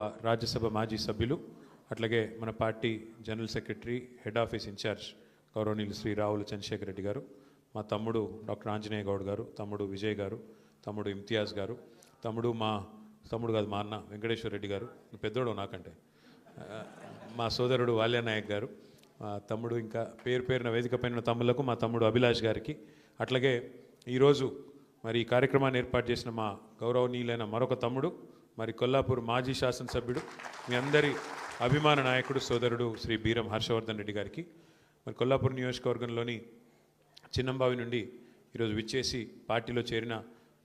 రాజ్యసభ మాజీ సభ్యులు అట్లాగే మన party general secretary head office incharge గౌరవనీయులు శ్రీ రావుల చంద్రశేఖర్ రెడ్డి గారు మా తమ్ముడు డాక్టర్ ఆంజనేయ గౌడ్ గారు తమ్ముడు విజయ్ గారు తమ్ముడు ఇమ్తియాజ్ గారు తమ్ముడు మా తమ్ముడు కాదు మా అన్న వెంకటేశ్వర రెడ్డి గారు పెద్దోడు నాకంటే. మా సోదరుడు వాల్యానాయక్ గారు మా తమ్ముడు ఇంకా పేరు పేరున వేదిక పైన తమ్ముళ్ళకు మా తమ్ముడు అభిలాష్ గారికి అట్లాగే ఈరోజు మరి ఈ కార్యక్రమాన్ని ఏర్పాటు చేసిన మా గౌరవనీయులైన మరొక తమ్ముడు మరి కొల్లాపూర్ మాజీ శాసనసభ్యుడు మీ అందరి అభిమాన నాయకుడు సోదరుడు శ్రీ బీరం హర్షవర్ధన్ రెడ్డి గారికి. మరి కొల్లాపూర్ నియోజకవర్గంలోని చిన్నంబావి నుండి ఈరోజు విచ్చేసి పార్టీలో చేరిన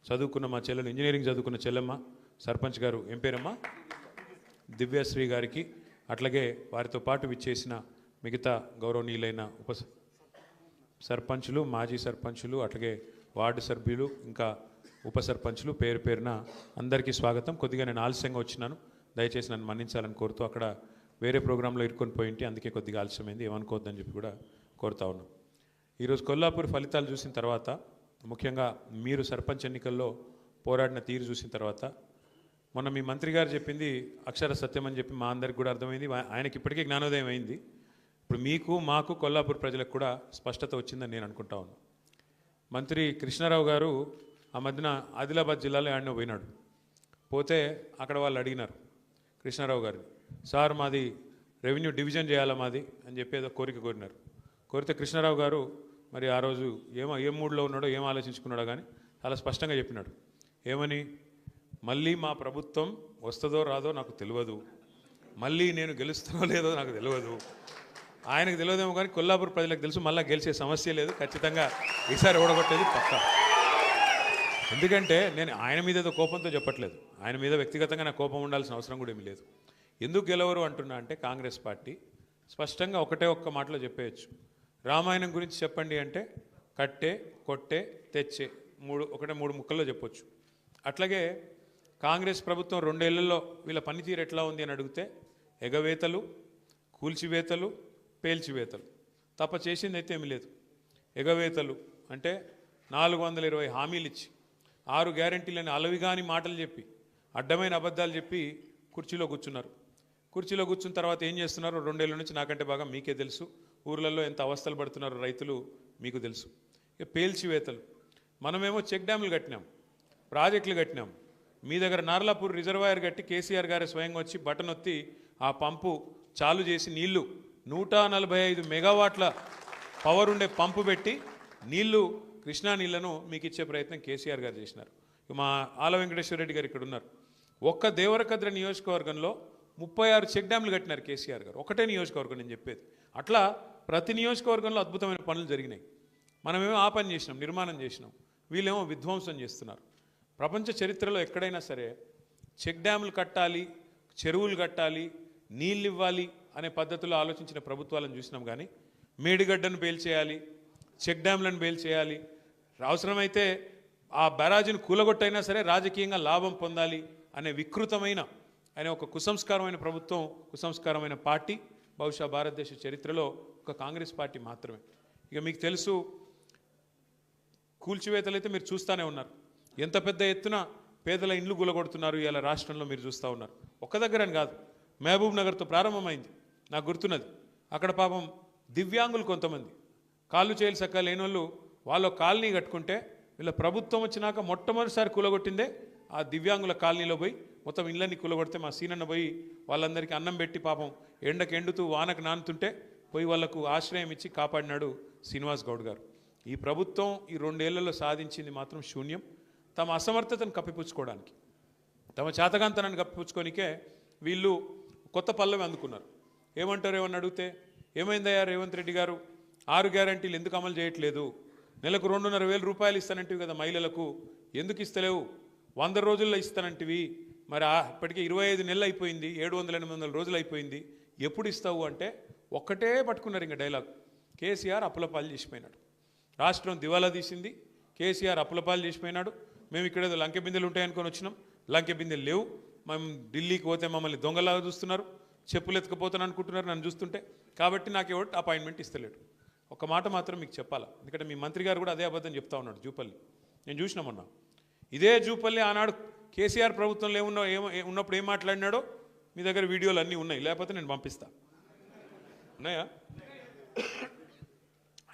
చదువుకున్న మా చెల్లెలు ఇంజనీరింగ్ చదువుకున్న చెల్లెమ్మ సర్పంచ్ గారు ఏం పేరమ్మా? దివ్యశ్రీ గారికి అట్లాగే వారితో పాటు విచ్చేసిన మిగతా గౌరవనీయులైన ఉప సర్పంచులు మాజీ సర్పంచులు అట్లాగే వార్డు సభ్యులు ఇంకా ఉప సర్పంచులు పేరు పేరున అందరికీ స్వాగతం. కొద్దిగా నేను ఆలస్యంగా వచ్చినాను. దయచేసి నన్ను మన్నించాలని కోరుతూ అక్కడ వేరే ప్రోగ్రాంలో ఇరుక్కొని పోయింటి అందుకే కొద్దిగా ఆలస్యమైంది. ఏమనుకోవద్దని చెప్పి కూడా కోరుతా ఉన్నాం ఈరోజు కొల్లాపూర్ ఫలితాలు చూసిన తర్వాత ముఖ్యంగా మీరు సర్పంచ్ ఎన్నికల్లో పోరాడిన తీరు చూసిన తర్వాత మొన్న మీ మంత్రి గారు చెప్పింది అక్షర సత్యం అని చెప్పి మా అందరికి కూడా అర్థమైంది. ఆయనకి ఇప్పటికే జ్ఞానోదయం అయింది. ఇప్పుడు మీకు మాకు కొల్లాపూర్ ప్రజలకు కూడా స్పష్టత వచ్చిందని నేను అనుకుంటా ఉన్నాను. మంత్రి కృష్ణారావు గారు ఆ మధ్యన ఆదిలాబాద్ జిల్లాలో ఆడిన పోయినాడు. పోతే అక్కడ వాళ్ళు అడిగినారు కృష్ణారావు గారిని సార్ మాది రెవెన్యూ డివిజన్ చేయాలా మాది? అని చెప్పి ఏదో కోరిక కోరినారు. కోరితే కృష్ణారావు గారు మరి ఆ రోజు ఏమో ఏ మూడ్లో ఉన్నాడో ఏం ఆలోచించుకున్నాడో కానీ చాలా స్పష్టంగా చెప్పినాడు. ఏమని? మళ్ళీ మా ప్రభుత్వం వస్తుందో రాదో నాకు తెలియదు మళ్ళీ నేను గెలుస్తానో లేదో నాకు తెలియదు ఆయనకు తెలియదేమో కానీ కొల్లాపూర్ ప్రజలకు తెలుసు మళ్ళీ గెలిచే సమస్య లేదు. ఖచ్చితంగా ఈసారి ఓడగొట్టేది పక్కా. ఎందుకంటే నేను ఆయన మీద ఏదో కోపంతో చెప్పట్లేదు. ఆయన మీద వ్యక్తిగతంగా నాకు కోపం ఉండాల్సిన అవసరం కూడా ఏమీ లేదు. ఎందుకు గెలవరు అంటున్నా అంటే కాంగ్రెస్ పార్టీ స్పష్టంగా ఒకటే ఒక్క మాటలో చెప్పేయచ్చు. రామాయణం గురించి చెప్పండి అంటే కట్టే కొట్టే తెచ్చే మూడు ఒకటే మూడు ముక్కల్లో చెప్పొచ్చు. అట్లాగే కాంగ్రెస్ ప్రభుత్వం రెండేళ్ళలో వీళ్ళ పనితీరు ఎట్లా ఉంది అని అడిగితే ఎగవేతలు కూల్చివేతలు పేల్చివేతలు. తప్ప చేసింది అయితే ఏమీ లేదు. ఎగవేతలు అంటే నాలుగు వందల ఇరవై హామీలు ఇచ్చి ఆరు గ్యారంటీలని అలవిగాని మాటలు చెప్పి అడ్డమైన అబద్ధాలు చెప్పి కుర్చీలో కూర్చున్నారు. కుర్చీలో కూర్చున్న తర్వాత ఏం చేస్తున్నారు? రెండేళ్ళ నుంచి నాకంటే బాగా మీకే తెలుసు. ఊర్లలో ఎంత అవస్థలు పడుతున్నారో రైతులు మీకు తెలుసు. ఇక పేల్చివేతలు. మనమేమో చెక్ డ్యాములు కట్టినాం ప్రాజెక్టులు కట్టినాం. మీ దగ్గర నార్లాపూర్ రిజర్వాయర్ కట్టి కేసీఆర్ గారే స్వయంగా వచ్చి బటన్ ఒత్తి ఆ పంపు చాలు చేసి నీళ్ళు నూట నలభై ఐదు మెగావాట్ల పవర్ ఉండే పంపు పెట్టి నీళ్ళు కృష్ణా నీళ్ళను మీకు ఇచ్చే ప్రయత్నం కేసీఆర్ గారు చేసినారు. మా ఆల వెంకటేశ్వర రెడ్డి గారు ఇక్కడ ఉన్నారు. ఒక్క దేవరకద్ర నియోజకవర్గంలో ముప్పై ఆరు చెక్ డ్యామ్లు కట్టినారు కేసీఆర్ గారు. ఒకటే నియోజకవర్గం నేను చెప్పేది. అట్లా ప్రతి నియోజకవర్గంలో అద్భుతమైన పనులు జరిగినాయి. మనమేమో ఆ పని చేసినాం నిర్మాణం చేసినాం. వీళ్ళేమో విధ్వంసం చేస్తున్నారు. ప్రపంచ చరిత్రలో ఎక్కడైనా సరే చెక్ డ్యాములు కట్టాలి చెరువులు కట్టాలి నీళ్ళు ఇవ్వాలి అనే పద్ధతిలో ఆలోచించిన ప్రభుత్వాలను చూసినాం కానీ మేడిగడ్డను పేల్చేయాలి చెక్ డ్యామ్లను పేల్చేయాలి అవసరమైతే ఆ బ్యారాజీని కూలగొట్టైనా సరే రాజకీయంగా లాభం పొందాలి అనే వికృతమైన అనే ఒక కుసంస్కారమైన ప్రభుత్వం కుసంస్కారమైన పార్టీ బహుశా భారతదేశ చరిత్రలో ఒక కాంగ్రెస్ పార్టీ మాత్రమే. ఇక మీకు తెలుసు కూల్చివేతలు అయితే మీరు చూస్తూనే ఉన్నారు. ఎంత పెద్ద ఎత్తున పేదల ఇండ్లు గులగొడుతున్నారు ఇలా రాష్ట్రంలో మీరు చూస్తూ ఉన్నారు. ఒక్క దగ్గర అని కాదు మహబూబ్ నగర్తో ప్రారంభమైంది నాకు గుర్తున్నది. అక్కడ పాపం దివ్యాంగులు కొంతమంది. కాళ్ళు చేయలు సక్క లేని వాళ్ళు వాళ్ళ కాలనీ కట్టుకుంటే వీళ్ళ ప్రభుత్వం వచ్చినాక మొట్టమొదటిసారి కూలగొట్టిందే ఆ దివ్యాంగుల కాలనీలో పోయి మొత్తం ఇళ్ళని కూలగొడితే మా సీనన్న పోయి వాళ్ళందరికీ అన్నం పెట్టి పాపం ఎండకు ఎండుతూ వానకు నానుతుంటే పోయి వాళ్ళకు ఆశ్రయం ఇచ్చి కాపాడినాడు శ్రీనివాస్ గౌడ్ గారు. ఈ ప్రభుత్వం ఈ రెండేళ్ళలో సాధించింది మాత్రం శూన్యం. తమ అసమర్థతను కప్పిపుచ్చుకోవడానికి తమ చేతగాంతనాన్ని కప్పిపుచ్చుకోనికే వీళ్ళు కొత్త పల్లవి అందుకున్నారు. ఏమంటారు ఏమని అడిగితే ఏమైందయ్యా రేవంత్ రెడ్డి గారు? ఆరు గ్యారంటీలు ఎందుకు అమలు చేయట్లేదు? నెలకు రెండున్నర వేల రూపాయలు ఇస్తానంటివి కదా మహిళలకు. ఎందుకు ఇస్తలేవు? వంద రోజుల్లో ఇస్తానంటివి. మరి ఆ ఇప్పటికే ఇరవై ఐదు నెలలు అయిపోయింది ఏడు వందల ఎనిమిది వందల రోజులు అయిపోయింది. ఎప్పుడు ఇస్తావు అంటే ఒక్కటే పట్టుకున్నారు ఇంకా డైలాగ్. కేసీఆర్ అప్పులపాలు చేసిపోయినాడు. రాష్ట్రం దివాలా తీసింది కేసీఆర్ అప్పులపాలు చేసిపోయినాడు. మేము ఇక్కడ ఏదో లంకె బిందెలు ఉంటాయనుకొని వచ్చినాం. లంకె బిందెలు లేవు. మేము ఢిల్లీకి పోతే మమ్మల్ని దొంగలాగా చూస్తున్నారు. చెప్పులు ఎత్తుకపోతాను అనుకుంటున్నారు నన్ను చూస్తుంటే. కాబట్టి నాకు ఎవరు అపాయింట్మెంట్ ఇస్తలేడు. ఒక మాట మాత్రం మీకు చెప్పాలా? ఎందుకంటే మీ మంత్రి గారు కూడా అదే అబద్ధం చెప్తా ఉన్నాడు జూపల్లి. నేను చూసిన మొన్న. ఇదే జూపల్లి ఆనాడు కేసీఆర్ ప్రభుత్వంలో ఏమున్నా ఏమో ఏ- ఉన్నప్పుడు ఏం మాట్లాడినాడో? మీ దగ్గర వీడియోలు అన్నీ ఉన్నాయి. లేకపోతే నేను పంపిస్తా. ఉన్నాయా?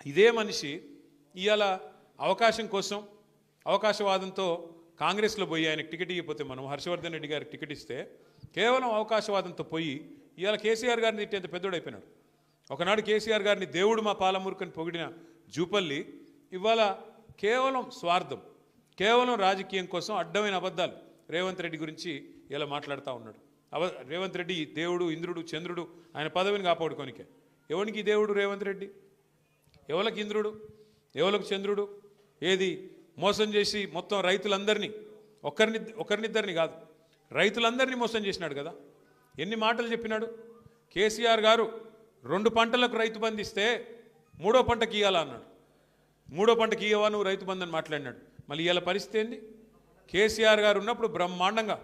ఇదే మనిషి ఇవాళ అవకాశం కోసం అవకాశవాదంతో కాంగ్రెస్లో పోయి ఆయనకు టికెట్ ఇవ్వకపోతే మనం హర్షవర్ధన్ రెడ్డి గారికి టికెట్ ఇస్తే కేవలం అవకాశవాదంతో పోయి ఇవాళ కేసీఆర్ గారిని తిట్టేంత పెద్దోడైపోయినాడు. ఒకనాడు కేసీఆర్ గారిని దేవుడు మా పాలమూరుకని పొగిడిన జూపల్లి ఇవాళ కేవలం స్వార్థం కేవలం రాజకీయం కోసం అడ్డమైన అబద్ధాలు రేవంత్ రెడ్డి గురించి ఇలా మాట్లాడుతూ ఉన్నాడు. అవ రేవంత్ రెడ్డి దేవుడు ఇంద్రుడు చంద్రుడు ఆయన పదవిని కాపాడుకోనికే. ఎవరికి దేవుడు రేవంత్ రెడ్డి? ఎవరికి ఇంద్రుడు? ఎవరికి చంద్రుడు? ఏది? మోసం చేసి మొత్తం రైతులందరినీ ఒకరిని ఒకరినిద్దరిని కాదు రైతులందరినీ మోసం చేసినాడు కదా? ఎన్ని మాటలు చెప్పినాడు? కేసీఆర్ గారు రెండు పంటలకు రైతు బంధు ఇస్తే మూడో పంటకి ఇవ్వాలా అన్నాడు. మూడో పంటకి ఇవ్వవా నువ్వు రైతు బంధు అని మాట్లాడినాడు. మళ్ళీ ఇవాళ పరిస్థితి ఏంది? కేసీఆర్ గారు ఉన్నప్పుడు బ్రహ్మాండంగా.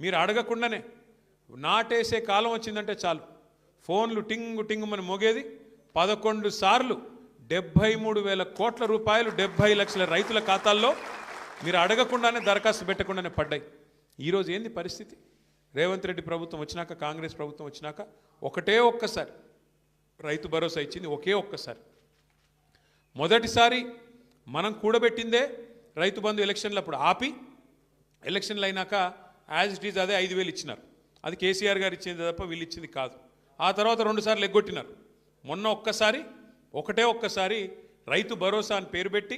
మీరు అడగకుండానే నాటేసే కాలం వచ్చిందంటే చాలు. ఫోన్లు టింగు టింగు మన మోగేది పదకొండు సార్లు డెబ్భై మూడు వేల కోట్ల రూపాయలు డెబ్భై లక్షల రైతుల ఖాతాల్లో మీరు అడగకుండానే దరఖాస్తు పెట్టకుండానే పడ్డాయి. ఈరోజు ఏంది పరిస్థితి? రేవంత్ రెడ్డి ప్రభుత్వం వచ్చినాక కాంగ్రెస్ ప్రభుత్వం వచ్చినాక ఒకటే ఒక్కసారి రైతు భరోసా ఇచ్చింది ఒకే ఒక్కసారి. మొదటిసారి మనం కూడబెట్టిందే రైతు బంధు ఎలక్షన్లు అప్పుడు ఆపి ఎలక్షన్లు అయినాక యాజ్ ఇట్ ఈజ్ అదే ఐదు వేలు ఇచ్చినారు. అది కేసీఆర్ గారు ఇచ్చింది తప్ప వీళ్ళు ఇచ్చింది కాదు. ఆ తర్వాత రెండుసార్లు ఎగ్గొట్టినారు. మొన్న ఒక్కసారి ఒకటే ఒక్కసారి రైతు భరోసా అని పేరు పెట్టి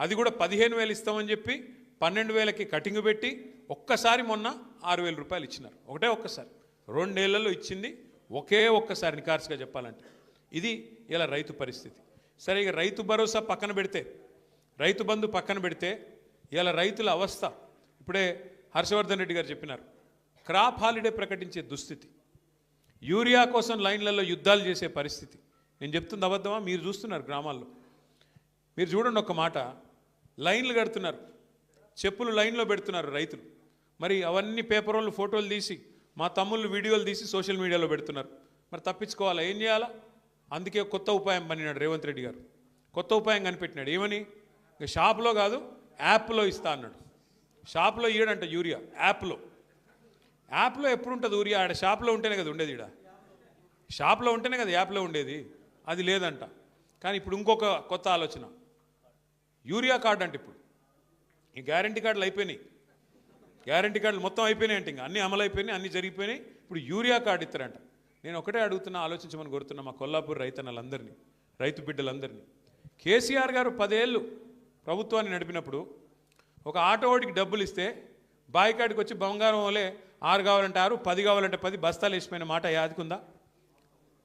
అది కూడా పదిహేను వేలు ఇస్తామని చెప్పి పన్నెండు వేలకి కటింగ్ పెట్టి ఒక్కసారి మొన్న ఆరు వేల రూపాయలు ఇచ్చినారు. ఒకటే ఒక్కసారి. రెండేళ్ళలో ఇచ్చింది ఒకే ఒక్కసారి నికార్స్గా చెప్పాలంటే. ఇది ఇలా రైతు పరిస్థితి. సరే ఇక రైతు భరోసా పక్కన పెడితే రైతు బంధు పక్కన పెడితే ఇలా రైతుల అవస్థ. ఇప్పుడే హర్షవర్ధన్ రెడ్డి గారు చెప్పినారు క్రాప్ హాలిడే ప్రకటించే దుస్థితి. యూరియా కోసం లైన్లలో యుద్ధాలు చేసే పరిస్థితి. నేను చెప్తుంది అబద్ధమా? మీరు చూస్తున్నారు గ్రామాల్లో. మీరు చూడండి ఒక మాట. లైన్లు కడుతున్నారు. చెప్పులు లైన్లో పెడుతున్నారు రైతులు. మరి అవన్నీ పేపర్ వాళ్ళు ఫోటోలు తీసి మా తమ్ముళ్ళు వీడియోలు తీసి సోషల్ మీడియాలో పెడుతున్నారు. మరి తప్పించుకోవాలా? ఏం చేయాలా? అందుకే కొత్త ఉపాయం పనినాడు రేవంత్ రెడ్డి గారు. కొత్త ఉపాయం కనిపెట్టినాడు. ఏమని? ఇంకా షాప్లో కాదు యాప్లో ఇస్తా అన్నాడు. షాప్లో ఇయ్యడంట యూరియా యాప్లో. యాప్లో ఎప్పుడు ఉంటుంది యూరియా ఆడ షాప్లో ఉంటేనే కదా ఉండేది ఈడ. షాప్లో ఉంటేనే కదా యాప్లో ఉండేది. అది లేదంట. కానీ ఇప్పుడు ఇంకొక కొత్త ఆలోచన. యూరియా కార్డు అంటే ఇప్పుడు. ఈ గ్యారంటీ కార్డులు అయిపోయినాయి. గ్యారంటీ కార్డులు మొత్తం అయిపోయినాయి అంటే ఇంకా అన్ని అమలు అయిపోయినాయి అన్నీ జరిగిపోయినాయి. ఇప్పుడు యూరియా కార్డు ఇస్తారంట నేను ఒకటే అడుగుతున్నా ఆలోచించమని కోరుతున్నా మా కొల్లాపూర్ రైతన్నలందరినీ రైతు బిడ్డలందరినీ. కేసీఆర్ గారు పదేళ్ళు ప్రభుత్వాన్ని నడిపినప్పుడు ఒక ఆటోవాడికి డబ్బులు ఇస్తే బాయికాడికి వచ్చి బంగారం వలే ఆరు కావాలంటే ఆరు పది కావాలంటే పది బస్తాలు వేసిపోయిన మాట యాదుకుందా?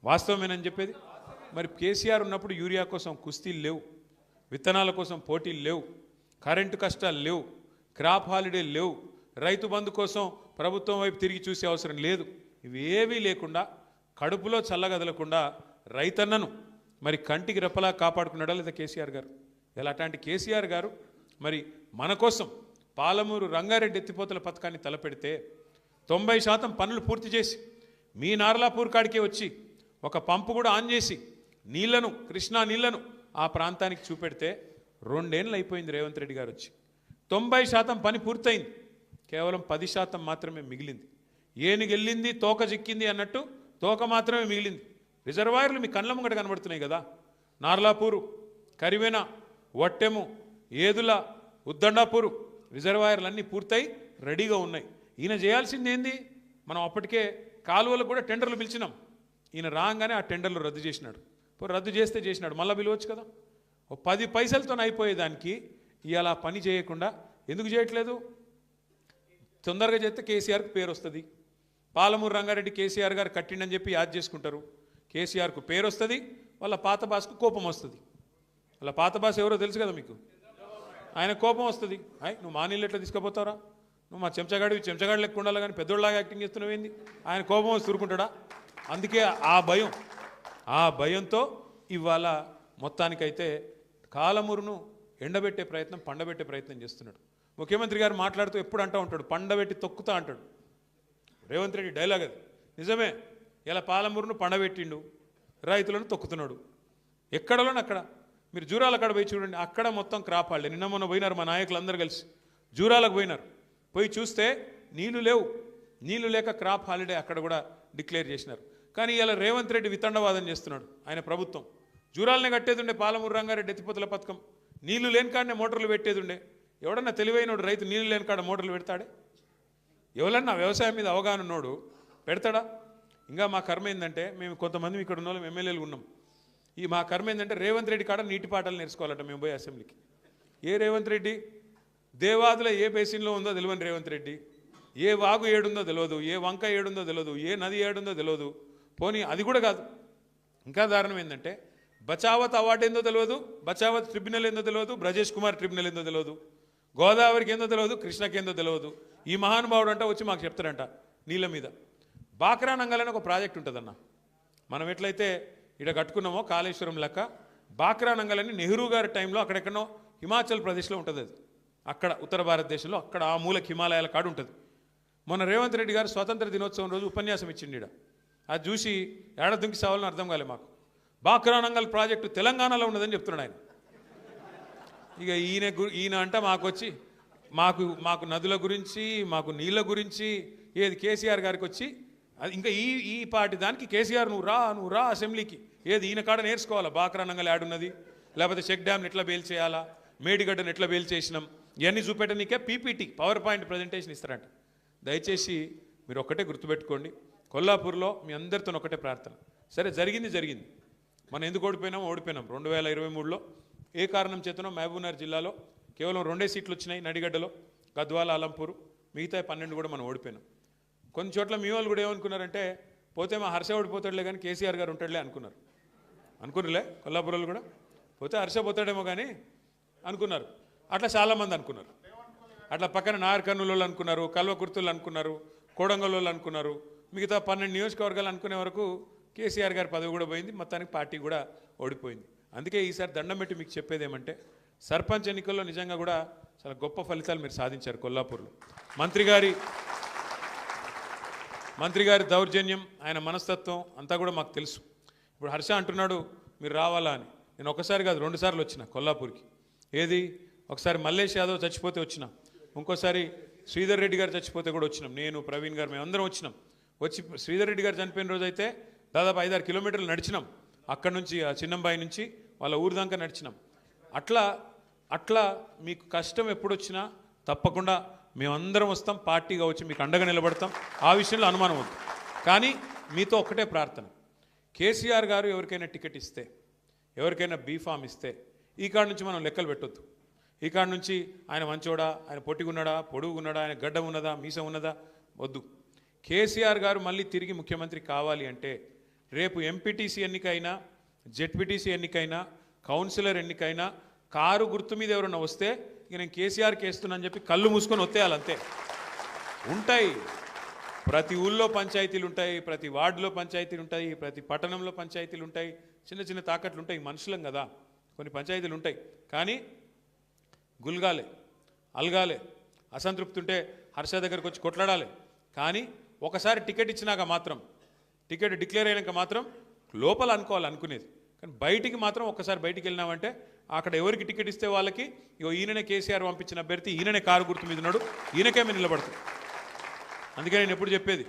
వాస్తవమేనని చెప్పేది? మరి కేసీఆర్ ఉన్నప్పుడు యూరియా కోసం కుస్తీలు లేవు విత్తనాల కోసం పోటీలు లేవు కరెంటు కష్టాలు లేవు క్రాప్ హాలిడే లేవు రైతు బంధు కోసం ప్రభుత్వం వైపు తిరిగి చూసే అవసరం లేదు. ఇవేవీ లేకుండా కడుపులో చల్లగదలకుండా రైతన్నను మరి కంటికి రెప్పలా కాపాడుకున్నాడా లేదా కేసీఆర్ గారు? ఇలా అట్లాంటి కేసీఆర్ గారు మరి మన కోసం పాలమూరు రంగారెడ్డి ఎత్తిపోతల పథకాన్ని తలపెడితే తొంభై శాతం పనులు పూర్తి చేసి మీ నార్లాపూర్ కాడికే వచ్చి ఒక పంపు కూడా ఆన్ చేసి నీళ్ళను కృష్ణా నీళ్ళను ఆ ప్రాంతానికి చూపెడితే రెండేళ్ళు అయిపోయింది రేవంత్ రెడ్డి గారు వచ్చి. తొంభై శాతం పని పూర్తయింది. కేవలం పది శాతం మాత్రమే మిగిలింది. ఏనుగెళ్ళింది తోక చిక్కింది అన్నట్టు తోక మాత్రమే మిగిలింది. రిజర్వాయర్లు మీ కళ్ళ ముంగట కనబడుతున్నాయి కదా. నార్లాపూరు కరివెన వట్టెము ఏదుల ఉద్దండాపూరు రిజర్వాయర్లు అన్నీ పూర్తయి రెడీగా ఉన్నాయి. ఈయన చేయాల్సింది ఏంది? మనం అప్పటికే కాలువలు కూడా టెండర్లు పిలిచినాం. ఈయన రాగానే ఆ టెండర్లు రద్దు చేసినాడు. రద్దు చేస్తే చేసినాడు. మళ్ళీ పిలవచ్చు కదా. ఓ పది పైసలతో అయిపోయేదానికి ఇలా పని చేయకుండా ఎందుకు చేయట్లేదు? తొందరగా చేస్తే కేసీఆర్కి పేరు వస్తుంది. పాలమూరు రంగారెడ్డి కేసీఆర్ గారు కట్టిండని చెప్పి యాద్ చేసుకుంటారు. కేసీఆర్కు పేరు వస్తుంది వాళ్ళ పాత బాస్కు కోపం వస్తుంది. వాళ్ళ పాత బాస్ ఎవరో తెలుసు కదా మీకు? ఆయన కోపం వస్తుంది. అయ్ నువ్వు మా నీళ్ళు ఎట్లా తీసుకుపోతారా నువ్వు మా చెంచగాడివి చెంచగాడు లెక్క ఉండాలి కానీ పెద్దోళ్ళలాగా యాక్టింగ్ చేస్తున్నావేంది ఆయన కోపం వస్తే ఊరుకుంటాడా? అందుకే ఆ భయం ఆ భయంతో ఇవాళ మొత్తానికైతే కాలమురును ఎండబెట్టే ప్రయత్నం పండబెట్టే ప్రయత్నం చేస్తున్నాడు. ముఖ్యమంత్రి గారు మాట్లాడుతూ ఎప్పుడు అంటూ ఉంటాడు పండబెట్టి తొక్కుతా అంటాడు. రేవంత్ రెడ్డి డైలాగ్ అది. నిజమే ఇలా పాలమూరును పండబెట్టిండు రైతులను తొక్కుతున్నాడు. ఎక్కడలోనే అక్కడ? మీరు జూరాల అక్కడ పోయి చూడండి అక్కడ మొత్తం క్రాప్ హాలిడే. నిన్న మొన్న పోయినారు మా నాయకులు అందరు కలిసి. జూరాలకు పోయినారు. పోయి చూస్తే నీళ్ళు లేవు. నీళ్ళు లేక క్రాప్ హాలిడే అక్కడ కూడా డిక్లేర్ చేసినారు. కానీ ఇలా రేవంత్ రెడ్డి వితండవాదం చేస్తున్నాడు ఆయన ప్రభుత్వం. జూరాలనే కట్టేది ఉండే పాలమూరు రంగారెడ్డి ఎత్తిపోతుల పథకం. నీళ్ళు లేని కాడనే మోటార్లు పెట్టేది ఉండే ఎవడన్నా తెలివైనోడు రైతు నీళ్ళు లేని కాడ మోటార్లు పెడతాడే? ఎవరన్నా వ్యవసాయం మీద అవగాహన ఉన్నాడు పెడతాడా? ఇంకా మా కర్మ ఏంటంటే మేము కొంతమంది ఇక్కడ ఉన్న వాళ్ళం ఎమ్మెల్యేలు ఉన్నాం. ఈ మా కర్మ ఏంటంటే రేవంత్ రెడ్డి కాడ నీటి పాటలు నేర్చుకోవాలట మేము పోయి అసెంబ్లీకి. ఏ రేవంత్ రెడ్డి? దేవాదుల ఏ బేసిన్లో ఉందో తెలియని రేవంత్ రెడ్డి. ఏ వాగు ఏడుందో తెలియదు ఏ వంక ఏడుందో తెలియదు ఏ నది ఏడుందో తెలియదు పోనీ అది కూడా కాదు. ఇంకా దారుణం ఏంటంటే బచావత్ అవార్డు ఏందో తెలియదు బచావత్ ట్రిబ్యునల్ ఏందో తెలియదు బ్రజేష్ కుమార్ ట్రిబ్యునల్ ఏందో తెలియదు గోదావరికి ఏందో తెలియదు కృష్ణకి ఏందో తెలియదు. ఈ మహానుభావుడు అంట వచ్చి మాకు చెప్తారంట నీళ్ళ మీద. బాక్రా నంగలని అని ఒక ప్రాజెక్ట్ ఉంటుందన్న. మనం ఎట్లయితే ఇక్కడ కట్టుకున్నామో కాళేశ్వరం లెక్క బాక్రా నంగల్ అని నెహ్రూ గారి టైంలో అక్కడెక్కడో హిమాచల్ ప్రదేశ్లో ఉంటుంది అది. అక్కడ ఉత్తర భారతదేశంలో అక్కడ ఆ మూలకి హిమాలయాల కాడు ఉంటుంది. మొన్న రేవంత్ రెడ్డి గారు స్వాతంత్ర దినోత్సవం రోజు ఉపన్యాసం ఇచ్చింది ఈడ. అది చూసి ఏడ దుంకి సావాలని అర్థం కాలే మాకు. బాక్రా నంగల్ ప్రాజెక్టు తెలంగాణలో ఉన్నదని చెప్తున్నాడు ఆయన. ఇక ఈయన గు- ఈయన అంట మాకు వచ్చి మాకు మాకు నదుల గురించి మాకు నీళ్ళ గురించి ఏది కేసీఆర్ గారికి వచ్చి అది ఇంకా ఈ ఈ పాటి దానికి కేసీఆర్ నువ్వు రా నువ్వు రా అసెంబ్లీకి. ఏది ఈయన కాడ నేర్చుకోవాలా? బాక్రానంగల్ యాడున్నది లేకపోతే చెక్ డ్యామ్ని ఎట్లా బేల్ చేయాలా? మేడిగడ్డను ఎట్లా బేల్ చేసినాం? ఇవన్నీ చూపెట్టనీకే పీపీటీ పవర్ పాయింట్ ప్రజెంటేషన్ ఇస్తారంట. దయచేసి మీరు ఒక్కటే గుర్తుపెట్టుకోండి కొల్లాపూర్లో మీ అందరితో ఒకటే ప్రార్థన. సరే జరిగింది జరిగింది. మనం ఎందుకు ఓడిపోయినాం? ఓడిపోయినాం. రెండు వేల ఇరవై మూడులో ఏ కారణం చేతనో మహబూబ్నగర్ జిల్లాలో కేవలం రెండే సీట్లు వచ్చినాయి నడిగడ్డలో గద్వాల అలంపూరు మిగతా పన్నెండు కూడా మనం ఓడిపోయినాం. కొన్ని చోట్ల మీ వాళ్ళు కూడా ఏమనుకున్నారంటే పోతే మా హర్ష ఓడిపోతాడులే కానీ కేసీఆర్ గారు ఉంటాడులే అనుకున్నారు. అనుకున్నారులే? కొల్లాపురంలో కూడా? పోతే హర్ష పోతాడేమో కానీ అనుకున్నారు. అట్లా చాలామంది అనుకున్నారు. అట్లా పక్కన నాగర్కర్నూలు వాళ్ళు అనుకున్నారు కల్వకుర్తులు అనుకున్నారు కోడంగల్ వాళ్ళు అనుకున్నారు మిగతా పన్నెండు నియోజకవర్గాలు అనుకునే వరకు కేసీఆర్ గారి పదవి కూడా పోయింది మొత్తానికి పార్టీ కూడా ఓడిపోయింది. అందుకే ఈసారి దండం పెట్టి మీకు చెప్పేది ఏమంటే సర్పంచ్ ఎన్నికల్లో నిజంగా కూడా చాలా గొప్ప ఫలితాలు మీరు సాధించారు కొల్లాపూర్లో. మంత్రి గారి మంత్రి గారి దౌర్జన్యం ఆయన మనస్తత్వం అంతా కూడా మాకు తెలుసు. ఇప్పుడు హర్ష అంటున్నాడు మీరు రావాలా అని. నేను ఒకసారి కాదు రెండు సార్లు వచ్చిన కొల్లాపూర్కి. ఏది? ఒకసారి మల్లేష్ యాదవ్ చచ్చిపోతే వచ్చిన. ఇంకోసారి శ్రీధర్ రెడ్డి గారు చచ్చిపోతే కూడా వచ్చినాం. నేను ప్రవీణ్ గారు మేము అందరం వచ్చినాం. వచ్చి శ్రీధర్ రెడ్డి గారు చనిపోయిన రోజు అయితే దాదాపు ఐదారు కిలోమీటర్లు నడిచినాం. అక్కడ నుంచి ఆ చిన్నంబాయి నుంచి వాళ్ళ ఊరు దాకా నడిచినాం. అట్లా అట్లా మీకు కష్టం ఎప్పుడు వచ్చినా తప్పకుండా మేమందరం వస్తాం పార్టీగా వచ్చి మీకు అండగా నిలబడతాం. ఆ విషయంలో అనుమానం వద్దు. కానీ మీతో ఒక్కటే ప్రార్థన. కేసీఆర్ గారు ఎవరికైనా టికెట్ ఇస్తే ఎవరికైనా బీఫామ్ ఇస్తే ఈ కాడ నుంచి మనం లెక్కలు పెట్టొద్దు. ఈ కాడ నుంచి ఆయన మంచోడా ఆయన పొట్టిగున్నాడా పొడుగున్నాడా ఆయన గడ్డం ఉన్నదా మీసం ఉన్నదా? వద్దు. కేసీఆర్ గారు మళ్ళీ తిరిగి ముఖ్యమంత్రి కావాలి అంటే రేపు ఎంపీటీసీ ఎన్నికైనా జెడ్పీటీసీ ఎన్నికైనా కౌన్సిలర్ ఎన్నికైనా కారు గుర్తు మీద ఎవరైనా వస్తే ఇక నేను కేసీఆర్కి వేస్తున్నాను చెప్పి కళ్ళు మూసుకొని వచ్చేయాలి అంతే. ఉంటాయి. ప్రతి ఊళ్ళో పంచాయతీలు ఉంటాయి ప్రతి వార్డులో పంచాయతీలు ఉంటాయి ప్రతి పట్టణంలో పంచాయతీలు ఉంటాయి చిన్న చిన్న తాకట్లు ఉంటాయి మనుషులం కదా. కొన్ని పంచాయతీలు ఉంటాయి. కానీ గుల్గాలే అల్గాలే అసంతృప్తి ఉంటే హర్ష దగ్గరకు వచ్చి కొట్లాడాలి. కానీ ఒకసారి టికెట్ ఇచ్చినాక మాత్రం టికెట్ డిక్లేర్ అయినాక మాత్రం లోపల అనుకోవాలి అనుకునేది. కానీ బయటికి మాత్రం ఒక్కసారి బయటికి వెళ్ళినామంటే అక్కడ ఎవరికి టికెట్ ఇస్తే వాళ్ళకి ఇగో ఈయననే కేసీఆర్ పంపించిన అభ్యర్థి ఈయననే కారు గుర్తు మీద ఉన్నాడు ఈయనకే మేము నిలబడతాం. అందుకే నేను ఎప్పుడు చెప్పేది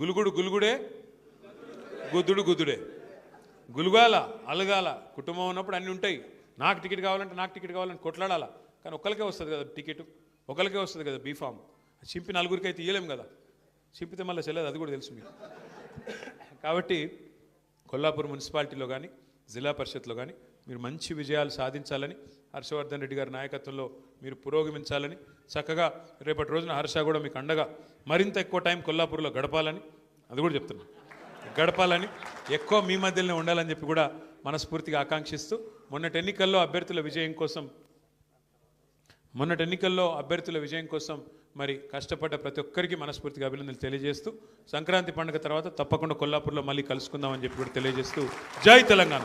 గులుగుడు గులుగుడే గుద్దుడు గుద్దుడే. గులుగాల అలగాల కుటుంబం ఉన్నప్పుడు అన్నీ ఉంటాయి. నాకు టికెట్ కావాలంటే నాకు టికెట్ కావాలంటే కొట్లాడాలా? కానీ ఒకరికే వస్తుంది కదా టికెట్ ఒకరికే వస్తుంది కదా బీఫామ్. చింపి నలుగురికి అయితే ఇవ్వలేము కదా. చింపితే మళ్ళీ చెల్లదు అది కూడా తెలుసు మీకు. కాబట్టి కొల్లాపూర్ మున్సిపాలిటీలో కానీ జిల్లా పరిషత్లో కానీ మీరు మంచి విజయాలు సాధించాలని హర్షవర్ధన్ రెడ్డి గారి నాయకత్వంలో మీరు పురోగమించాలని చక్కగా రేపటి రోజున హర్ష కూడా మీకు అండగా మరింత ఎక్కువ టైం కొల్లాపూర్లో గడపాలని అది కూడా చెప్తున్నాను గడపాలని ఎక్కువ మీ మధ్యలోనే ఉండాలని చెప్పి కూడా మనస్ఫూర్తిగా ఆకాంక్షిస్తూ మొన్నటి ఎన్నికల్లో అభ్యర్థుల విజయం కోసం మొన్నటి ఎన్నికల్లో అభ్యర్థుల విజయం కోసం మరి కష్టపడ్డ ప్రతి ఒక్కరికి మనస్ఫూర్తిగా అభినందనలు తెలియజేస్తూ సంక్రాంతి పండుగ తర్వాత తప్పకుండా కొల్లాపూర్లో మళ్ళీ కలుసుకుందామని చెప్పి కూడా తెలియజేస్తూ జై తెలంగాణ.